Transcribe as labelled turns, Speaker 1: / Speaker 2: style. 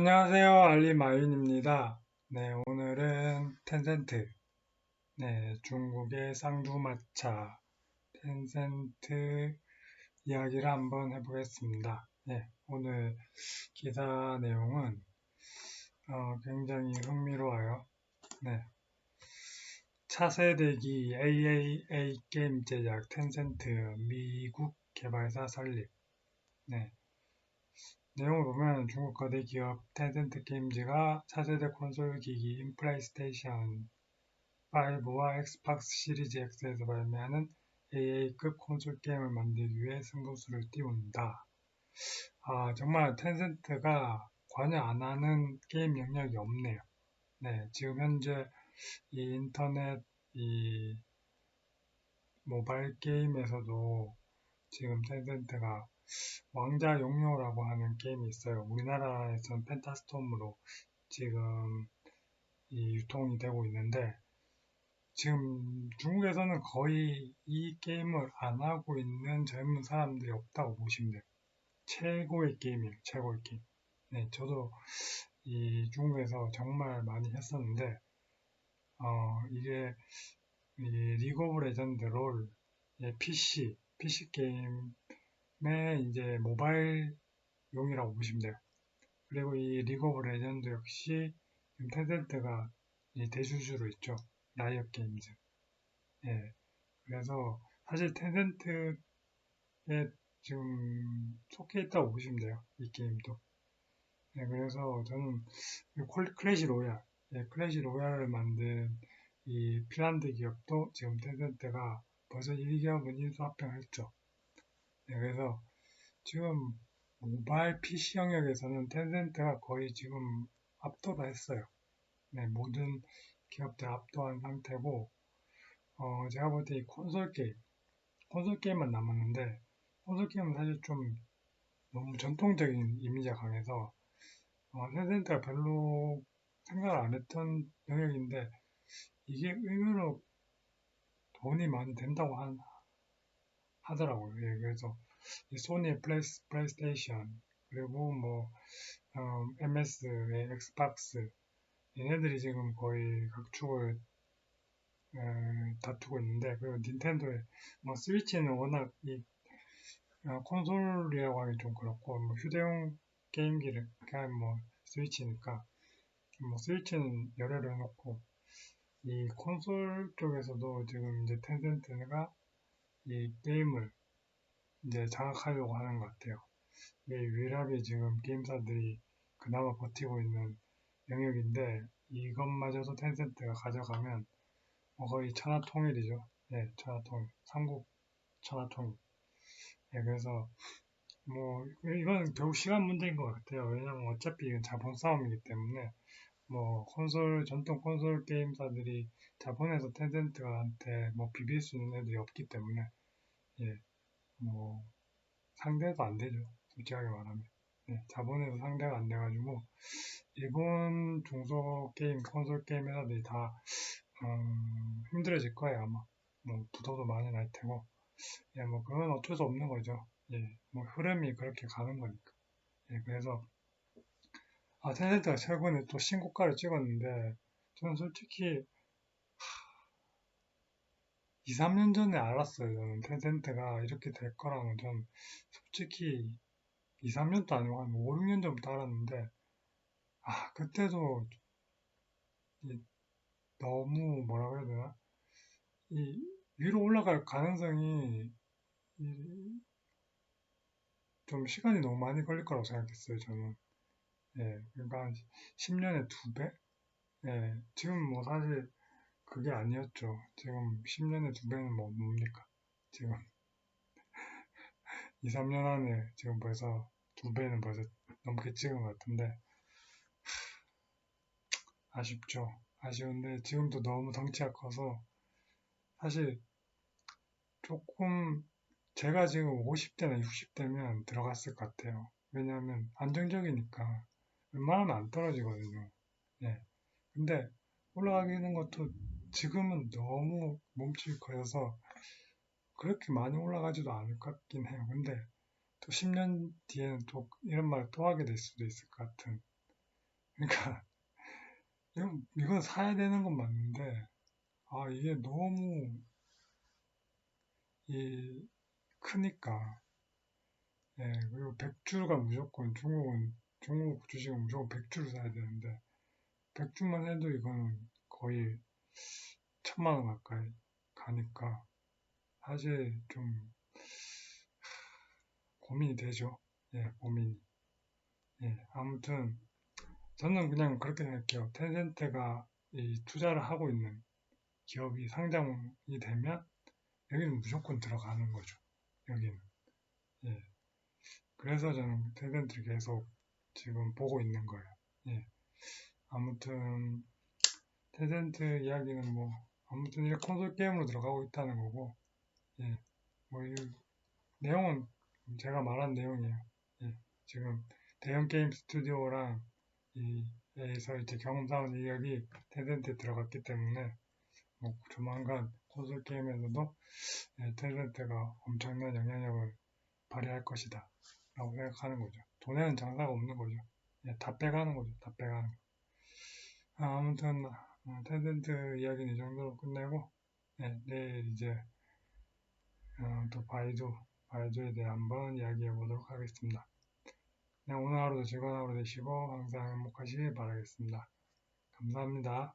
Speaker 1: 안녕하세요. 알리마윈입니다. 네, 오늘은 텐센트, 네, 중국의 쌍두마차, 텐센트 이야기를 한번 해보겠습니다. 네, 오늘 기사 내용은 어, 굉장히 흥미로워요. 네, 차세대기 AAA 게임 제작 텐센트 미국 개발사 설립. 네, 내용을 보면 중국 거대 기업 텐센트 게임즈가 차세대 콘솔 기기 인 플레이스테이션 5와 엑스박스 시리즈 X에서 발매하는 AA급 콘솔 게임을 만들기 위해 승부수를 띄운다. 아, 정말 텐센트가 관여 안 하는 게임 영역이 없네요. 네, 지금 현재 이 인터넷, 이 모바일 게임에서도 지금 텐센트가 왕자 용료라고 하는 게임이 있어요. 우리나라에서는 펜타스톰으로 지금 이 유통이 되고 있는데 지금 중국에서는 거의 이 게임을 안 하고 있는 젊은 사람들이 없다고 보시면 돼요. 최고의 게임이에요. 최고의 게임. 네, 저도 이 중국에서 정말 많이 했었는데 어, 이게 이 리그 오브 레전드 롤 PC PC 게임 의 이제 모바일용이라고 보시면 돼요. 그리고 이 리그 오브 레전드 역시 텐센트가 대주주로 있죠. 라이엇 게임즈. 예. 그래서 사실 텐센트에 지금 속해 있다고 보시면 돼요. 이 게임도. 예, 그래서 저는 클래시 로얄, 예, 클래시 로얄을 만든 이 핀란드 기업도 지금 텐센트가 벌써 1기업은 인수합병했죠. 네, 그래서 지금 모바일 PC 영역에서는 텐센트가 거의 지금 압도를 했어요. 네, 모든 기업들 압도한 상태고, 어, 제가 볼 때 이 콘솔 게임, 콘솔 게임만 남았는데, 콘솔 게임은 사실 좀 너무 전통적인 이미지가 강해서, 어, 텐센트가 별로 생각을 안 했던 영역인데, 이게 의외로 돈이 많이 된다고 한, 하더라고요. 예, 그래서 소니 플레이스, 플레이스테이션 그리고 뭐 어, MS의 엑스박스 얘네들이 지금 거의 각축을 에, 다투고 있는데 그리고 닌텐도의 뭐 스위치는 워낙 이 어, 콘솔이라고 하기 좀 그렇고 뭐 휴대용 게임기를 그냥 뭐 스위치니까 뭐 스위치는 열애를 해놓고 이 콘솔 쪽에서도 지금 이제 텐센트가 이 게임을 이제 장악하려고 하는 것 같아요. 이 유일하게 지금 게임사들이 그나마 버티고 있는 영역인데 이것마저도 텐센트가 가져가면 뭐 거의 천하통일이죠. 예, 천하통일. 삼국 천하통일. 예, 그래서 뭐 이건 결국 시간 문제인 것 같아요. 왜냐면 어차피 이건 자본 싸움이기 때문에 뭐 콘솔 전통 콘솔 게임사들이 자본에서 텐센트한테 뭐 비빌 수 있는 애들이 없기 때문에 예, 뭐 상대도 안 되죠. 솔직하게 말하면. 네, 자본에서 상대가 안 돼가지고 일본 중소 게임, 콘솔 게임 회사들이 다 음, 힘들어질 거예요 아마. 뭐 부도도 많이 날 테고. 예, 뭐 그건 어쩔 수 없는 거죠. 예, 뭐 흐름이 그렇게 가는 거니까. 예, 그래서 아 텐센트가 최근에 또 신고가를 찍었는데 저는 솔직히 2, 3년 전에 알았어요. 저는 텐센트가 이렇게 될 거라는 전 솔직히 2, 3년도 아니고 한 5, 6년 전부터 알았는데 아 그때도 너무 뭐라고 해야 되나 이 위로 올라갈 가능성이 좀 시간이 너무 많이 걸릴 거라고 생각했어요. 저는 예 그러니까 한 10년에 두 배? 예 지금 뭐 사실 그게 아니었죠. 지금 10년에 두 배는 뭐 뭡니까? 지금 2, 3년 안에 지금 벌써 두 배는 벌써 넘게 찍은 것 같은데 아쉽죠. 아쉬운데 지금도 너무 덩치가 커서 사실 조금 제가 지금 50대나 60대면 들어갔을 것 같아요. 왜냐하면 안정적이니까 웬만하면 안 떨어지거든요. 네. 근데 올라가는 것도 지금은 너무 몸집이 커져서 그렇게 많이 올라가지도 않을 것 같긴 해요. 근데 또 10년 뒤에는 또 이런 말을 또 하게 될 수도 있을 것 같은 그러니까 이건, 이건 사야 되는 건 맞는데 아 이게 너무 이 크니까 예 그리고 100주가 무조건 중국은 중국 주식은 무조건 100주를 사야 되는데 100주만 해도 이거는 거의 천만 원 가까이 가니까 사실 좀 고민이 되죠. 예, 고민이. 예, 아무튼 저는 그냥 그렇게 생각해요. 텐센트가 이 투자를 하고 있는 기업이 상장이 되면 여기는 무조건 들어가는 거죠. 여기는. 예. 그래서 저는 텐센트를 계속 지금 보고 있는 거예요. 예. 아무튼 텐센트 이야기는 뭐 아무튼 이렇게 콘솔 게임으로 들어가고 있다는 거고 예. 뭐 이 내용은 제가 말한 내용이에요. 예. 지금 대형 게임 스튜디오랑 이에서 이제 경험 사원 인력이 텐센트에 들어갔기 때문에 뭐 조만간 콘솔 게임에서도 예, 텐센트가 엄청난 영향력을 발휘할 것이다 라고 생각하는 거죠. 돈에는 장사가 없는 거죠. 예, 다 빼가는 거죠. 다 빼가는 거. 아, 아무튼 어, 텐센트 이야기는 이 정도로 끝내고 예, 내일 이제 어, 또 바이두 바이두에 대해 한번 이야기해 보도록 하겠습니다. 네, 오늘 하루도 즐거운 하루 되시고 항상 행복하시길 바라겠습니다. 감사합니다.